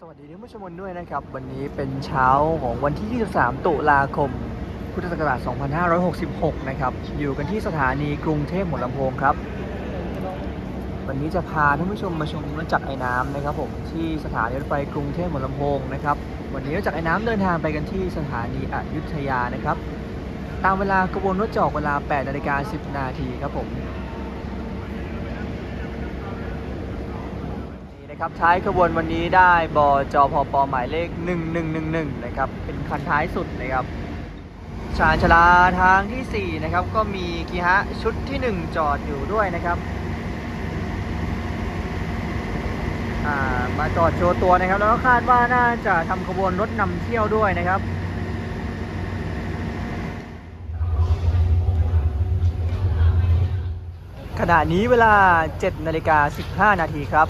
สวัสดีท่านผู้ชมด้วยนะครับ วันนี้เป็นเช้าของวันที่ 23 ตุลาคม พุทธศักราช 2566 นะครับ อยู่กันที่สถานีกรุงเทพหัวลำโพงครับ วันนี้จะพาท่านผู้ชมมาชมรถจักรไอ้น้ำนะครับผมที่สถานีรถไฟกรุงเทพหัวลำโพงนะครับ วันนี้รถจักรไอ้น้ำเดินทางไปกันที่สถานีอยุธยานะครับ ตามเวลากระบวนรถจออกเวลา 8 นาฬิกา 10 นาทีครับผม นะครับท้ายขบวนวันนี้ได้บจพปหมายเลข 1111 นะครับ เป็นคันท้ายสุดนะครับ ชาญชลาทางทีสี่ 4 นะครับ ก็มีกีฮะชุดที่ 1 จอดอยู่ด้วยนะครับามาจอดโชว์ตัวนะครับ แล้วก็คาดว่าน่าจะทำขบวนรถนำเที่ยวด้วยนะครับขณะนี้เวลา7นาฬิกา15 นาทีครับ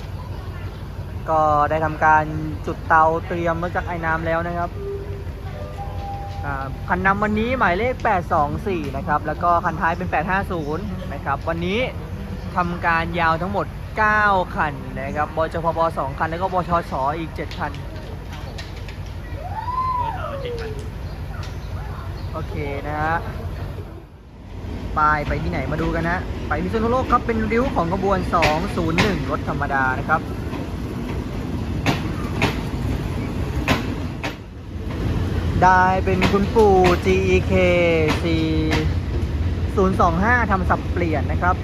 ก็ได้ทำการจุดเตาเตรียมรถจักรไอ้น้ำแล้วนะครับอ่าคันนำวันนี้หมายเลข 824 นะครับ แล้วก็คันท้ายเป็น 850 นะครับ วันนี้ทำการยาวทั้งหมด 9 คันนะครับบจพบ2คัน แล้วก็บชสอีก 7 คัน โอเคนะฮะป้ายไปที่ไหนมาดูกันนะ ไปพิษณุโลกครับ เป็นริ้วของขบวน 201 รถธรรมดานะครับ ได้เป็นคุณปู่ GEK 4 025ทำสับเปลี่ยนนะครับ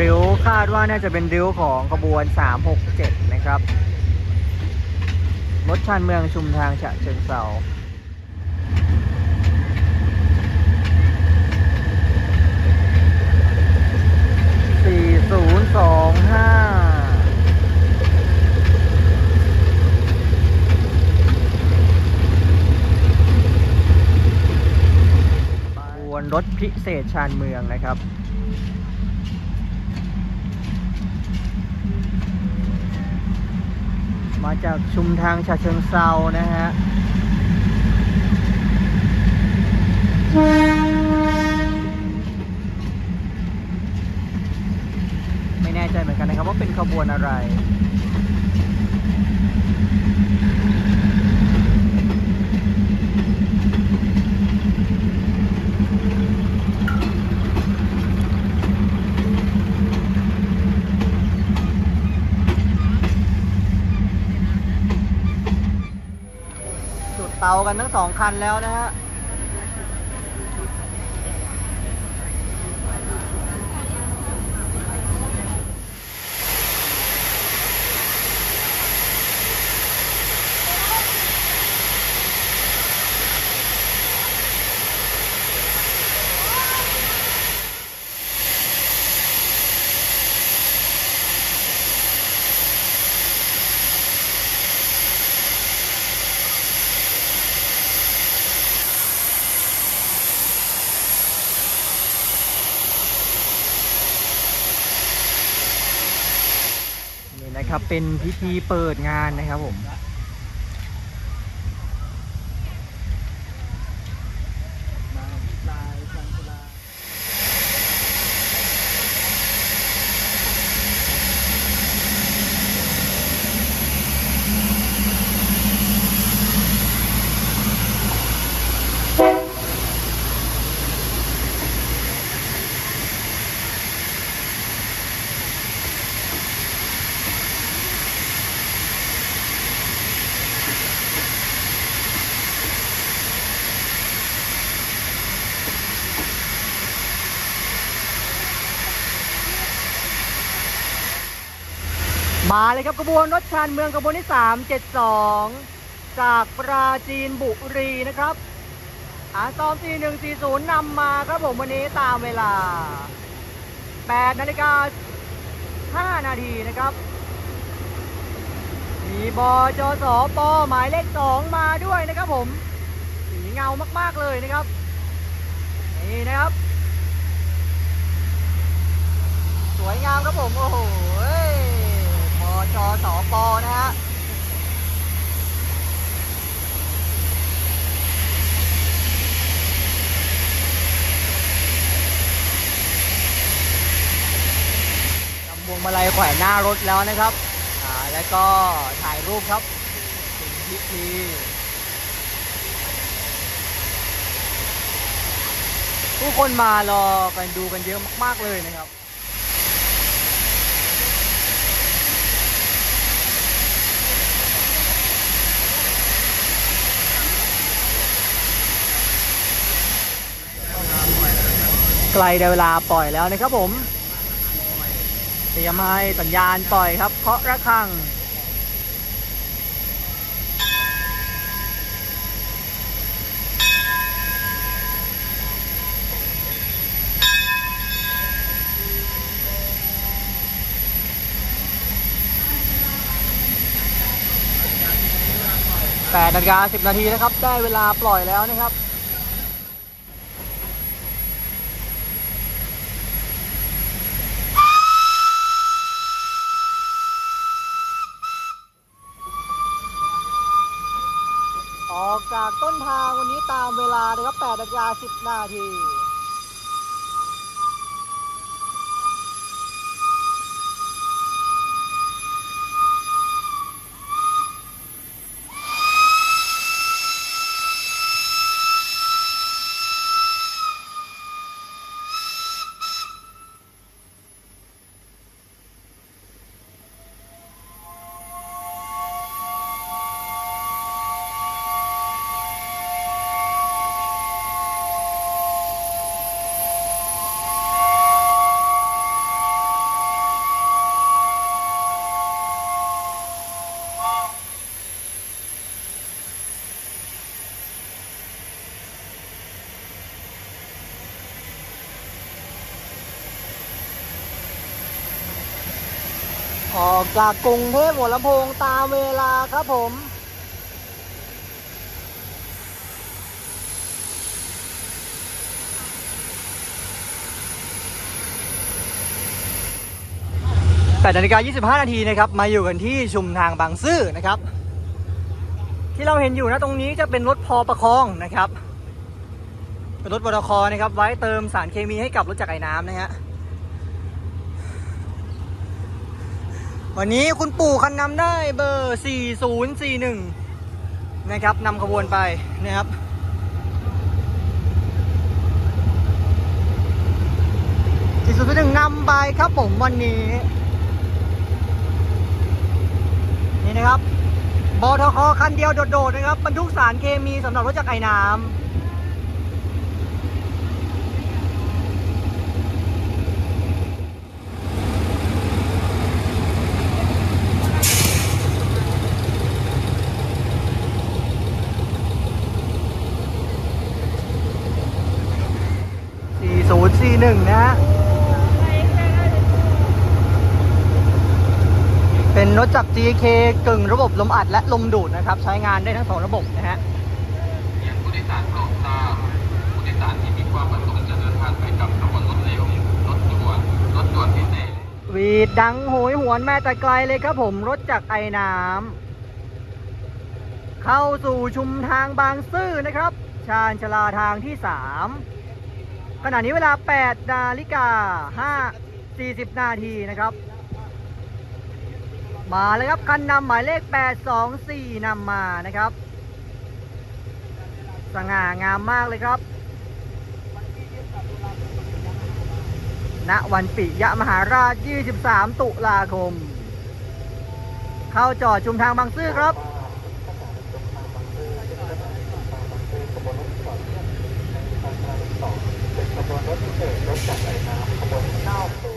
ริ้วคาดว่าน่าจะเป็นริ้วของขบวน 367 นะครับรถชานเมืองชุมทางฉะเชิงเซาสี่ศูนย์สองห้าขบวนรถพิเศษชานเมืองนะครับ มาจากชุมทางฉะเชิงเซานะฮะไม่แน่ใจเหมือนกันนะครับว่าเป็นขบวนอะไร เตากันทั้งสองคันแล้วนะฮะ ครับ เป็นพิธีเปิดงานนะครับผม มาเลยครับขบวนรถชานเมืองขบวนที่ 372 จากปราจีนบุรีนะครับอาซอม4140นำมาครับผมวันนี้ตามเวลา 8 นาฬิกา 5 นาทีนะครับ มีบจสปหมายเลข 2 มาด้วยนะครับผม สีเงามากๆเลยนะครับ นี่นะครับ สวยงามครับผม โอ้โห สปนะฮะนำพวงมาลัยแขวนหน้ารถแล้วนะครับ อ่า แล้วก็ถ่ายรูปครับเป็นพิธีผู้คนมารอกันดูกันเยอะมาก ๆ เลยนะครับ ล้ได้เวลาปล่อยแล้วนะครับผมเตรียมให้สัญญาณปล่อยครับเคาะระฆังแปดนาฬิกาสิบนาทีนะครับ ได้เวลาปล่อยแล้วนะครับ จากต้นทางวันนี้ตามเวลานะครับ8นาฬิกา10 นาที ออกจากกรุงเทพหัวลำโพงตามเวลาครับผม8นาฬิกา25 นาทีนะครับ มาอยู่กันที่ชุมทางบางซื่อนะครับ ที่เราเห็นอยู่นะตรงนี้จะเป็นรถพอประคองนะครับ เป็นรถบดคอนะครับ ไว้เติมสารเคมีให้กับรถจักรยานน้ำนะฮะ วันนี้คุณปู่คันนำได้เบอร์ 4041 นะครับนำขบวนไปนะครับ4041นำไปครับผมวันนี้ นี่นะครับบอทคคันเดียวโดดๆนะครับบรรทุกสารเคมีสำหรับรถจักรยานน้ำ 4041 นะฮะ เป็นรถจักร GK กึ่งระบบลมอัดและลมดูดนะครับ ใช้งานได้ทั้งสองระบบนะฮะยังผู้โดยสารโปรดทราบผู้โดยสารที่มีความประสงค์จะเดินทางไปกับขบวนรถเร็ว รถด่วน รถด่วนพิเศษวีดดังโหยหวนแม่แต่ไกลเลยครับผม รถจากไอ้น้ำเข้าสู่ชุมทางบางซื่อนะครับ ชาญชลาทางที่3 ขณะนี้เวลา 8 นาฬิกา 5 40 นาทีนะครับ มาเลยครับคันนำหมายเลข 824นำมานะครับ สง่างามมากเลยครับ ณ วันปิยะมหาราช 23 ตุลาคม เข้าจอดชุมทางบางซื่อครับ ขบวนรถพิเศษรถจักรยานขบวนเก้าศู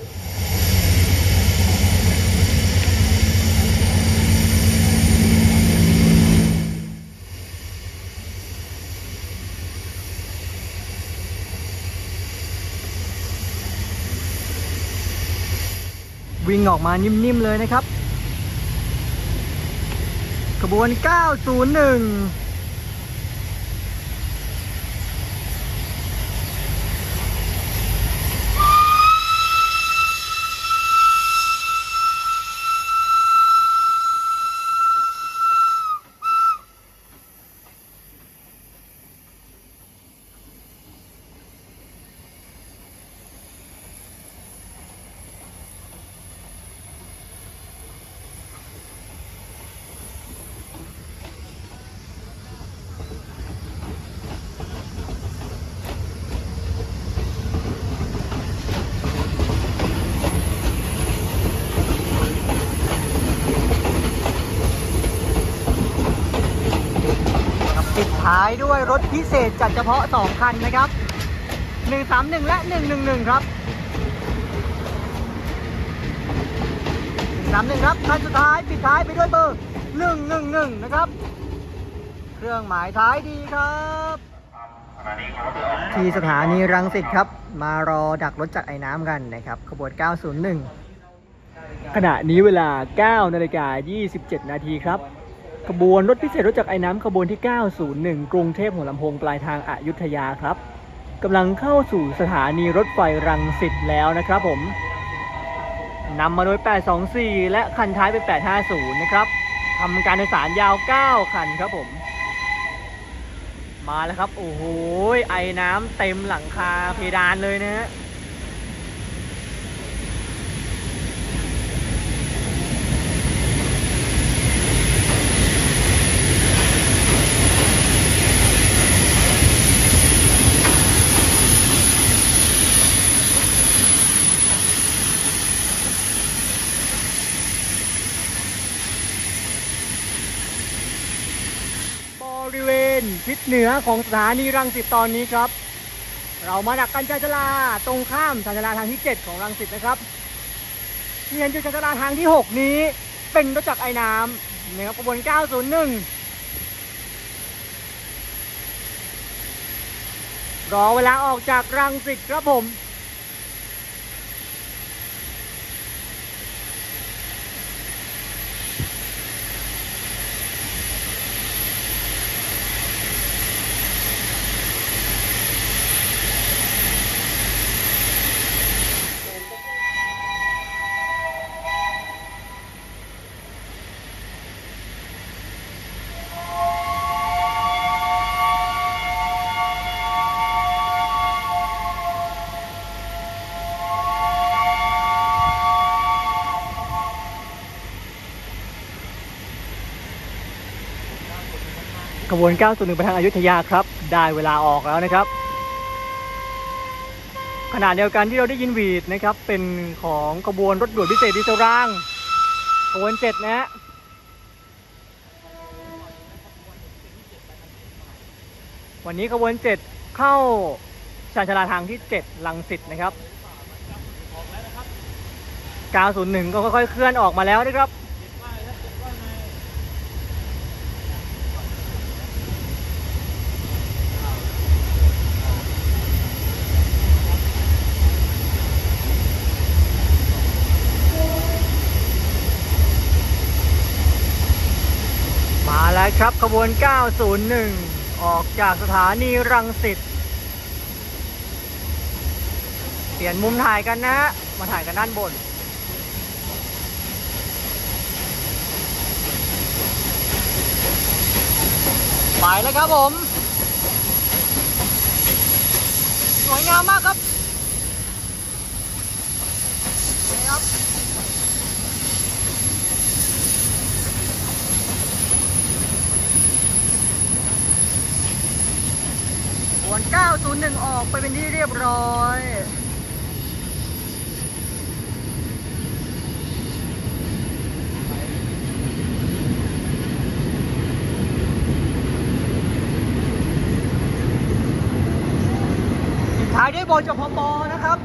วิ่งออกมานิ่มๆเลยนะครับขบวน 901ายด้วยรถพิเศษจัดเฉพาะ 2 คันนะครับ 131 และ 111 ครับ 131 ครับ คันสุดท้ายปิดท้ายไปด้วยเบอร์ 111 นะครับ เครื่องหมายท้ายดีครับ ที่สถานีรังสิตครับ มารอดักรถจากไอ้น้ำกันนะครับ ขบวน 901 ขณะนี้เวลา 9 นาฬิกา 27 นาทีครับ ขบวนรถพิเศษรถจักรไอ้น้ำขบวนที่ 901 กรุงเทพหัวลำโพงปลายทางอยุทยาครับกำลังเข้าสู่สถานีรถไฟรังสิตแล้วนะครับผมนำมาโดย 824 และคันท้ายเป็น 850 นะครับทำการโดยสารยาว 9 คันครับผม มาแล้วครับ โอ้โหไอ้น้ำเต็มหลังคาเพดานเลยนะฮะ บ นทิศเหนือของสถานีรังสิตตอนนี้ครับ เรามาดักกันชานชลาตรงข้ามชานชลาทางที่ 7 ของรังสิตนะครับที่เห็นจุดชานชลาทางที่ 6 นี้ เป็นรถจักรไอ้น้ำนะครับขบวน 901 รอเวลาออกจากรังสิตครับผม ขบวน 901 ไปทางอายุทยาครับ ได้เวลาออกแล้วนะครับ ขณะเดียวกันที่เราได้ยินวีดนะครับ เป็นของขบวนรถด่วนพิเศษดีเซลรางขบวน7นะฮะวันนี้ขบวน7เข้าชานชาลาทางที่7ลังสิตนะครับ 901 ก็ค่อยๆเคลื่อนออกมาแล้วนะครับ ครับขบวน 901 ออกจากสถานีรังสิต เปลี่ยนมุมถ่ายกันนะ มาถ่ายกันด้านบน ไปแล้วครับผม สวยงามมากครับนี่ครับ ขบวน 901 ออกไปเป็นที่เรียบร้อยปิดท้ายด้วยบนจพปนะครับ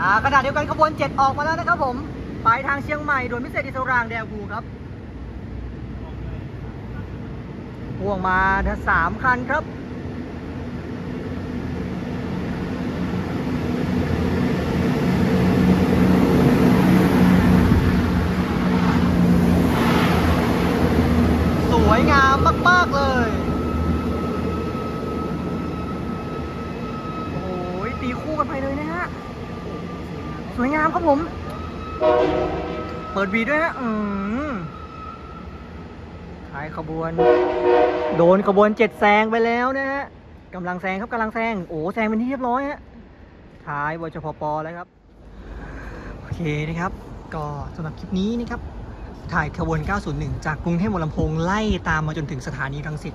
อ่าขณะเดียวกันขบวน 7 ออกมาแล้วนะครับผม ไปทางเชียงใหม่ด่วนพิเศษอิสรางแดกูครับพ่วงมาทั้งสามคันครับ สวยงามครับผม เปิดวีด้วยฮะอืมท้ายขบวน โดนขบวนเจ็ดแซงไปแล้วนะฮะกำลังแซงครับกำลังแซง โอ้แซงเป็นที่เรียบร้อยฮะท้ายวจพปแล้วครับ โอเคนะครับ ก็สำหรับคลิปนี้นะครับ ถ่ายขบวน 901 จากกรุงเทพมหานครไล่ตามมาจนถึงสถานีรังสิต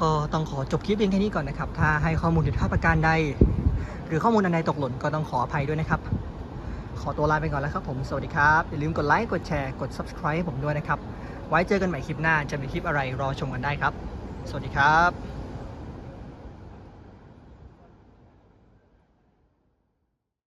ก็ต้องขอจบคลิปเพียงแค่นี้ก่อนนะครับ ถ้าให้ข้อมูลผิดพลาดประการใด หรือข้อมูลอันใดตกหล่นก็ต้องขออภัยด้วยนะครับ ขอตัวลาไปก่อนแล้วครับผม สวัสดีครับ อย่าลืมกดไลค์กดแชร์กด subscribe ให้ผมด้วยนะครับ ไว้เจอกันใหม่คลิปหน้าจะมีคลิปอะไรรอชมกันได้ครับ สวัสดีครับ